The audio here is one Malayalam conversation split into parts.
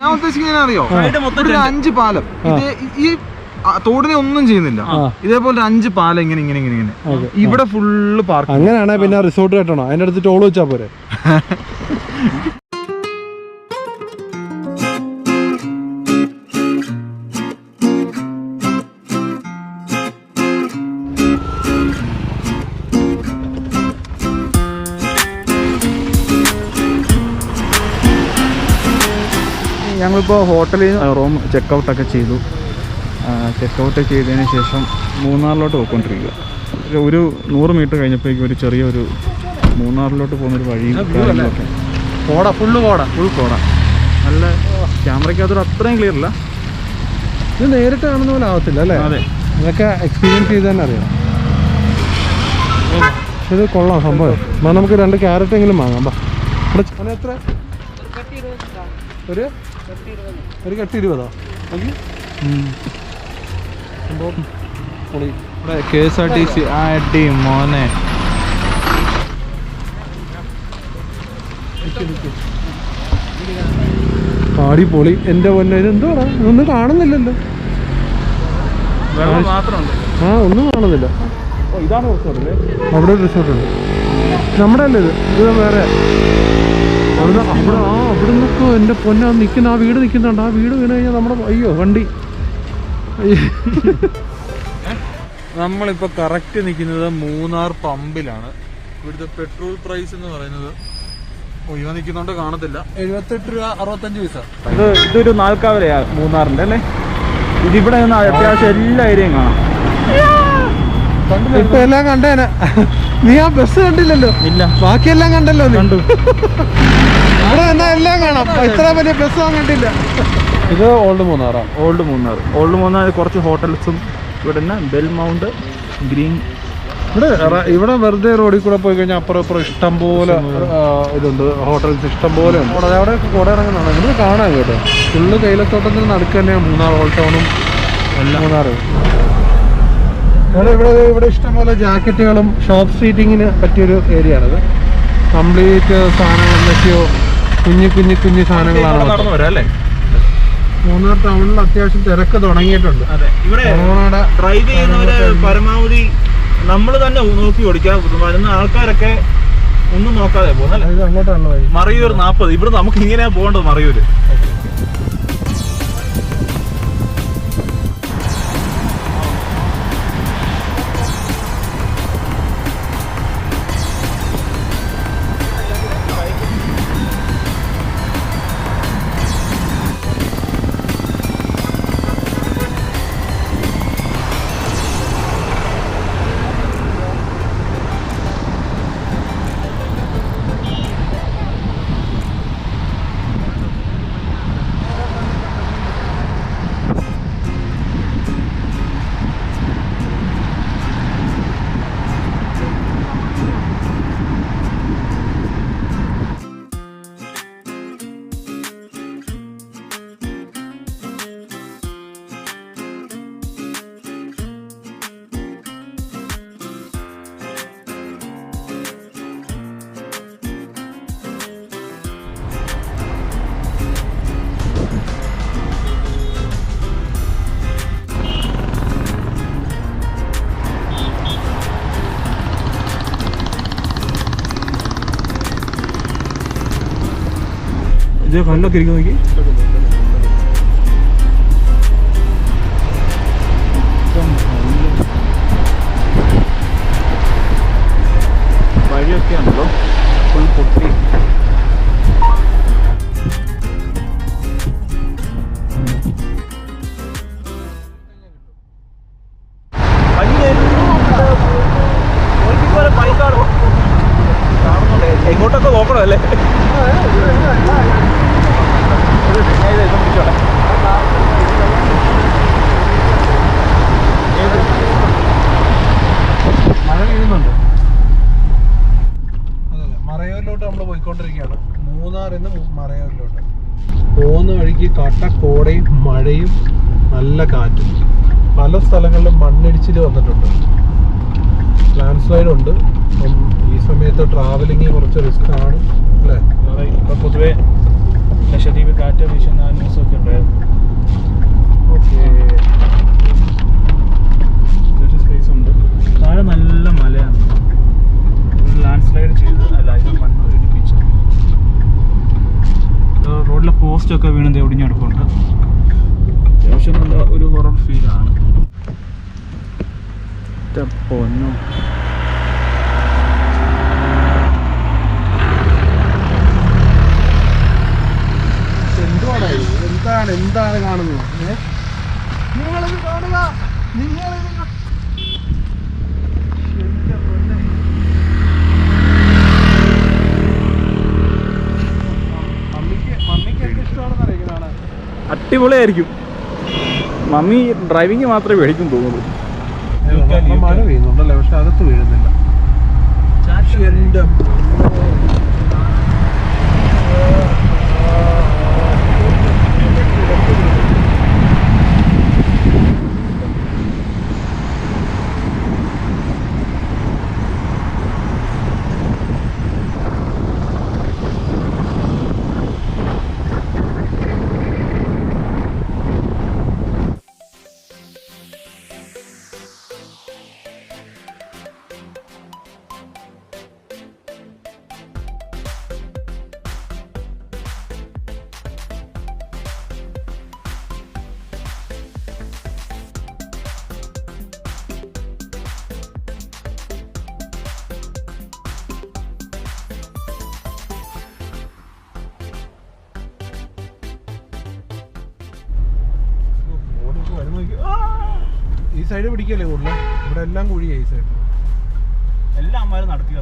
ഞാൻ ഉദ്ദേശിക്കുന്നത് അറിയോ ഒരു അഞ്ച് പാലം. ഇത് ഈ തോടിനെ ഒന്നും ചെയ്യുന്നില്ല. ഇതേപോലെ അഞ്ച് പാലം ഇങ്ങനെ ഇങ്ങനെ ഇങ്ങനെ ഇങ്ങനെ. ഇവിടെ ഫുള്ള് പാർക്ക് അങ്ങനെയാണെങ്കിൽ പിന്നെ റിസോർട്ട് കെട്ടണോ? അതിന്റെ അടുത്ത് ടോൾ വെച്ചാ പോരെ. ഞങ്ങളിപ്പോൾ ഹോട്ടലിൽ റൂം ചെക്കൗട്ടൊക്കെ ചെയ്തു. ചെക്കൗട്ട് ചെയ്തതിന് ശേഷം മൂന്നാറിലോട്ട് പോയിക്കൊണ്ടിരിക്കുക. ഒരു- നൂറ് മീറ്റർ കഴിഞ്ഞപ്പോഴേക്കും ഒരു ചെറിയൊരു മൂന്നാറിലോട്ട് പോകുന്നൊരു വഴിയും കാര്യങ്ങളൊക്കെ. കോട ഫുള്ള് കോട ഫുൾ കോട നല്ല ക്യാമറയ്ക്കകത്തോട് അത്രയും ക്ലിയർ അല്ല. ഇത് നേരിട്ട് കാണുന്ന പോലെ ആവത്തില്ല അല്ലേ? അതെ. ഇതൊക്കെ എക്സ്പീരിയൻസ് ചെയ്ത് തന്നെ അറിയാം. ഇത് കൊള്ളാം സംഭവം. എന്നാൽ നമുക്ക് രണ്ട് ക്യാരറ്റ് എങ്കിലും വാങ്ങാം ബാ എത്ര ഒരു ഒരു കെട്ട് ഇരുപതോ? K S R T C. ആ അടി മോനെ. പാടി പൊളി. എന്റെ പൊന്നെ ഇത് എന്തുവാടാ ഒന്നും കാണുന്നില്ലല്ലോ ആ ഒന്നും കാണുന്നില്ല. ഓ ഇതാണ് റിസോർട്ട് അവിടെ ഒരു റിസോർട്ടുണ്ട് നമ്മുടെ അല്ലേ ഇത്? ഇത് വേറെ. അവിടെ അവിടെ ആ അവിടെ നിന്നൊക്കെ എന്റെ പൊന്നെ നിൽക്കുന്ന ആ വീട് നിൽക്കുന്നുണ്ട് ആ വീട് വീണ് കഴിഞ്ഞാൽ നമ്മുടെ അയ്യോ വണ്ടി. നമ്മളിപ്പോൾ നമ്മളിപ്പോ കറക്റ്റ് നിൽക്കുന്നത് മൂന്നാർ പമ്പിലാണ്. ഇവിടുത്തെ പെട്രോൾ പ്രൈസ് എന്ന് പറയുന്നത് ഇവ നിൽക്കുന്നോണ്ട് കാണത്തില്ല. എഴുപത്തെട്ട് രൂപ അറുപത്തഞ്ച് പൈസ. ഇത് ഇതൊരു നാൽക്കാവലയാ മൂന്നാറിന്റെ അല്ലേ? ഇതിവിടെ നിന്ന് അത്യാവശ്യം എല്ലാ ഏരിയയും കാണാം. ഇപ്പൊ എല്ലാം കണ്ടേനെ. നീ ആ ബസ് കണ്ടില്ലല്ലോ? ഇല്ല. ബാക്കിയെല്ലാം കണ്ടല്ലോ കണ്ടു. ഇവിടെ എന്നാ എല്ലാം കാണാം. ഇത്ര വലിയ ബസ് കണ്ടില്ല. ഇത് ഓൾഡ് മൂന്നാറാ. ഓൾഡ് മൂന്നാർ. ഓൾഡ് മൂന്നാർ കുറച്ച് ഹോട്ടൽസും ഇവിടെ തന്നെ ബെൽ മൗണ്ട് ഗ്രീൻ ഇവിടെ ഇവിടെ വെറുതെ റോഡിൽ കൂടെ പോയി കഴിഞ്ഞാൽ അപ്പുറം അപ്പുറം ഇഷ്ടം പോലെ ഇതുണ്ട്. ഹോട്ടൽസ് ഇഷ്ടം പോലെ ഉണ്ട്. അവിടെ അവിടെ കുട ഇറങ്ങുന്നതാണ്. ഇവിടെ കാണാൻ കേട്ടോ. ഫുള്ള് കൈലത്തോട്ടത്തിന് നടക്കുക തന്നെയാണ് മൂന്നാർ ഓൾ ടൗണും മൂന്നാർ ഇവിടെ ഇവിടെ ഇഷ്ടംപോലെ ഇഷ്ടം പോലെ ജാക്കറ്റുകളും ഷോപ്പ് സീറ്റിങ്ങിന് പറ്റിയൊരു ഏരിയ ആണത് കംപ്ലീറ്റ് സാധനങ്ങൾ എന്തൊക്കെയോ കുഞ്ഞു കുഞ്ഞു കുഞ്ഞു സാധനങ്ങളാണ് മൂന്നാർ ടൗണിൽ അത്യാവശ്യം തിരക്ക് തുടങ്ങിയിട്ടുണ്ട്. ഡ്രൈവ് ചെയ്യുന്നവര് പരമാവധി നമ്മൾ തന്നെ നോക്കി ഓടിക്കാൻ വരുന്ന ആൾക്കാരൊക്കെ ഒന്നും നോക്കാതെ പോകുന്നല്ലേ മറയൂർ നാൽപ്പത് ഇവിടെ നമുക്ക് ഇങ്ങനെയാ പോകേണ്ടത് മറയൂര്. ഇത് കണ്ണൊക്കെ ഇരിക്കും നോക്കി. വഴിയൊക്കെ ഉണ്ടല്ലോ ഫുൾ പൊട്ടി എങ്ങോട്ടൊക്കെ നോക്കണം അല്ലേ? മഴ പെയ്യുന്നുണ്ട് അതെ. മറയൂരിലോട്ട് നമ്മൾ പോയിക്കൊണ്ടിരിക്കുകയാണ്. മൂന്നാറിൽ നിന്ന് മറയൂരിലോട്ട്. പോകുന്ന വഴിക്ക് കട്ട കോടയും മഴയും നല്ല കാറ്റും. പല സ്ഥലങ്ങളിലും മണ്ണിടിച്ചിൽ വന്നിട്ടുണ്ട്. ലാൻഡ് ഉണ്ട് അപ്പം ഈ സമയത്ത് ട്രാവലിംഗ് കുറച്ച് റിസ്ക് ആണ്. അല്ലേ? ഇപ്പൊ പൊതുവെ ലക്ഷദ്വീപ് കാറ്റ് വീശുന്ന ന്യൂസൊക്കെ ഉണ്ടായിരുന്നു. ഓക്കെ. അത്യാവശ്യം സ്പേസ് ഉണ്ട് താഴെ നല്ല മലയാണ്. ലാൻഡ് സ്ലൈഡ് ചെയ്ത് അല്ല ഇത് മണ്ണ് ഇടിപ്പിച്ച റോഡിലെ പോസ്റ്റൊക്കെ വീണത് എവിടെയും അടുപ്പുണ്ട് അത്യാവശ്യം നല്ല ഒരു ഹൊറർ ഫീലാണ്. പൊന്നോ. എന്താണ് എന്താണ് കാണുന്നത്? നിങ്ങളിത് കാണുക. നിങ്ങളിത് അടിപൊളിയായിരിക്കും. മമ്മി ഡ്രൈവിംഗ് മാത്രമേ മേടിക്കും തോന്നുള്ളൂ. മഴ പെയ്യുന്നുണ്ടല്ലേ പക്ഷെ അകത്ത് വീഴുന്നില്ല. എന്റെ സൈഡ് പിടിക്കല്ലേ കൂടുതൽ ഇവിടെ എല്ലാം കുഴിയായി ഈ സൈഡ് എല്ലാം അമ്മമാർ നടത്തി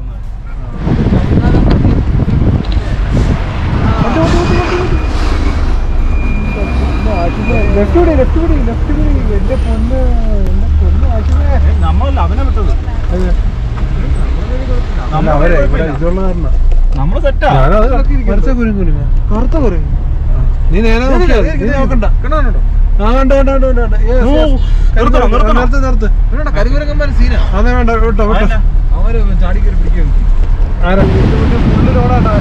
ലെഫ്റ്റ് ലെഫ്റ്റ് ലെഫ്റ്റ് പിടി എന്റെ പൊന്ന് എന്റെ പൊന്ന് ആശുപേ നമ്മളല്ല അവനെ വിട്ടത്. കറുത്ത കുരുങ്ങ് കുരുങ്ങ നീ നേരെ നോക്കണ്ട. കണ്ട Yes, ഓ, yes. നിർത്തണം, നിർത്ത്. നിർത്ത് നിർത്ത് സീനാ. അതെ വേണ്ട വിട്ടോ വിട്ടോ. അവർ ചാടി കയറി പിടിക്കാൻ ആരാ? ഫുള്ള് റോഡാട്ടോ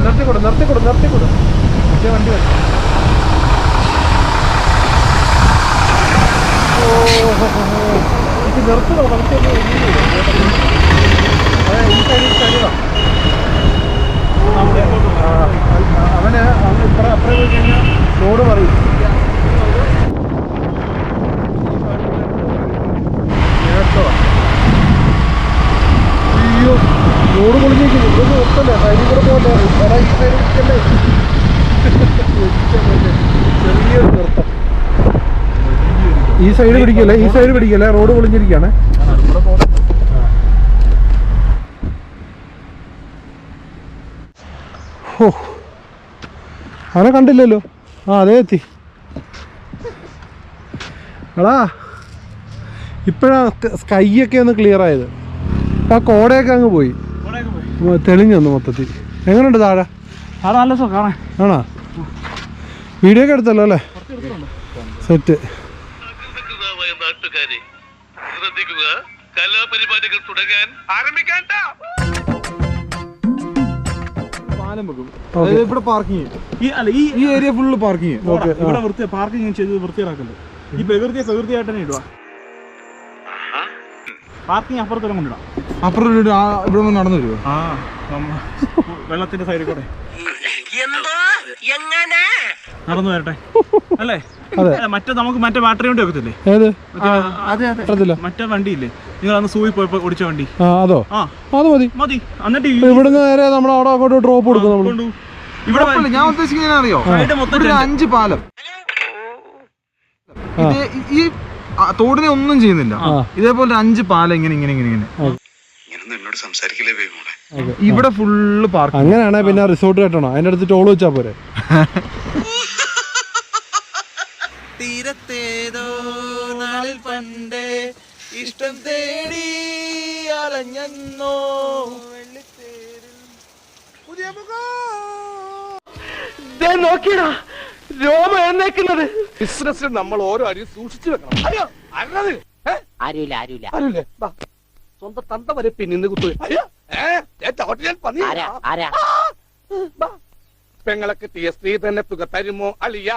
നിർത്തിക്കൊടു നിർത്തിക്കൊടു നിർത്തിക്കൊടു. മറ്റേ വണ്ടി വരും ഓ നിർത്തണോ? നമുക്ക് ഒന്ന് ഇരിക്കുന്നില്ല. അതെ ഈ സൈഡ് ഈ സൈഡ് വാ. ആ, ആ, അവന് അവന് ഇപ്പറ അപ്പുറം പോയി കഴിഞ്ഞാൽ റോഡ് പറയും നേരത്തെ വാ. അയ്യോ റോഡ് പൊളിഞ്ഞിരിക്കുന്നു ഇത് ഒത്തല്ലേ സൈഡിൽ കൂടെ പോകണ്ടേ എടാ ഈ സൈഡ് നിൽക്കല്ലേ ചെറിയൊരു നിർത്തം ഈ സൈഡ് പിടിക്കല്ലേ? ഈ സൈഡ് പിടിക്കല്ലേ? റോഡ് പൊളിഞ്ഞിരിക്കുകയാണ്. ഓ അവനെ കണ്ടില്ലല്ലോ. ആ അതേ എത്തി. എടാ ഇപ്പോഴാ സ്കൈയൊക്കെ ഒന്ന് ക്ലിയർ ആയത്. ആ കോടയൊക്കെ അങ്ങ് പോയി. തെളിഞ്ഞു വന്നു മൊത്തത്തിൽ. എങ്ങനെയുണ്ട് താഴെ? ആണോ? വീഡിയോ ഒക്കെ എടുത്തല്ലോ അല്ലേ? സെറ്റ് നാട്ടുകാരെ ശ്രദ്ധിക്കുക കലാപരിപാടികൾ തുടങ്ങാൻ ആരംഭിക്കാൻ ഇവിടെ പാർക്കിംഗ് ഈ അല്ല ഈ ഈ ഏരിയ ഫുള്ള് പാർക്കിംഗ് ഓക്കെ ഇവിടെ വൃത്തി പാർക്കിംഗ് ചെയ്ത് ഈ പ്രകൃതിയെ പ്രകൃതിയായിട്ട് തന്നെ ഇടുക. പാർക്കിംഗ് അപ്പുറത്തെല്ലാം കൊണ്ടിടാം. അപ്പുറം ഒരു ആ- ഇവിടെ നടന്നു വരുമോ ആ നമ്മ- വെള്ളത്തിന്റെ സൈഡിൽ കൂടെ. നടന്നു വരട്ടെ. അല്ലേ? അതെ. മറ്റേ നമുക്ക് മറ്റേ ബാറ്ററി വണ്ടി വെക്കത്തില്ലേ? ഏത്? അതെ അതെ പറ്റത്തില്ല. മറ്റേ വണ്ടിയില്ലേ? നിങ്ങൾ അന്ന് സൂയി പോയപ്പോ ഓടിച്ച വണ്ടി. അതോ? ആ. അത് മതി. മതി. എന്നിട്ട് ഇവിടുന്ന് നേരെ നമ്മൾ അവിടെ അങ്ങോട്ട് ഡ്രോപ്പ് കൊടുക്കും നമ്മൾ ഇവിടെ ഞാൻ ഉദ്ദേശിക്കുന്നത് അറിയോ ഒരു അഞ്ച് പാലം. ഇത് ഈ തോടിനെ ഒന്നും ചെയ്യുന്നില്ല. ഇതേപോലെ അഞ്ച് പാലം ഇങ്ങനെ ഇങ്ങനെ ഇങ്ങനെ ഇങ്ങനെ. ഇങ്ങനൊന്നും എന്നോട് സംസാരിക്കില്ലേ വേഗം ഇവിടെ ഫുള്ള് പാർക്ക് അങ്ങനെയാണെ പിന്നെ റിസോർട്ട് കെട്ടണം. അതിന്റെ അടുത്ത് ടോൾ വെച്ചാ പോരെ. തീരത്തേതോ നാളിൽ പണ്ടേ ഇഷ്ടം തേടി അലഞ്ഞോ നോക്കിയടാ രോമ എന്നേക്കുന്നത് ബിസിനസ്സിൽ നമ്മൾ ഓരോ അരി സൂക്ഷിച്ചു വെക്കണം. അറിയോ അറിയില്ല അറിയില്ല ബാ. സ്വന്തം തന്ത വരെ പിന്നിന്ന് കുത്തു അയ്യോ ഏ, ദേ ചവിട്ടി ഞാൻ ആരാ ആരാ? ബാ. പെങ്ങളൊക്കെ ടിയ സ്ത്രീ തന്നെ തുക തരുമോ? അളിയ.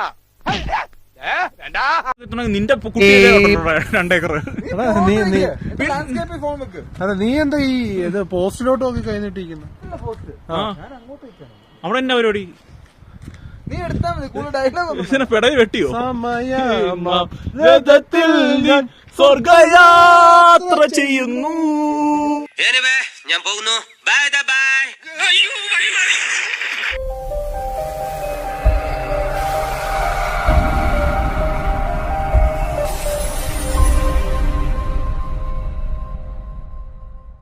നിന്റെ അതെ നീ എന്താ ഈ പോസ്റ്റിലോട്ട് നോക്കി കഴിഞ്ഞിട്ടിരിക്കുന്നു? അവിടെ എന്നാ പരിപാടി? നീ എടുത്താ മതി കൂടുതൽ ഡയലോഗ് വെട്ടിയോ? സ്വർഗയാത്ര ചെയ്യുന്നു. ഞാൻ പോകുന്നു.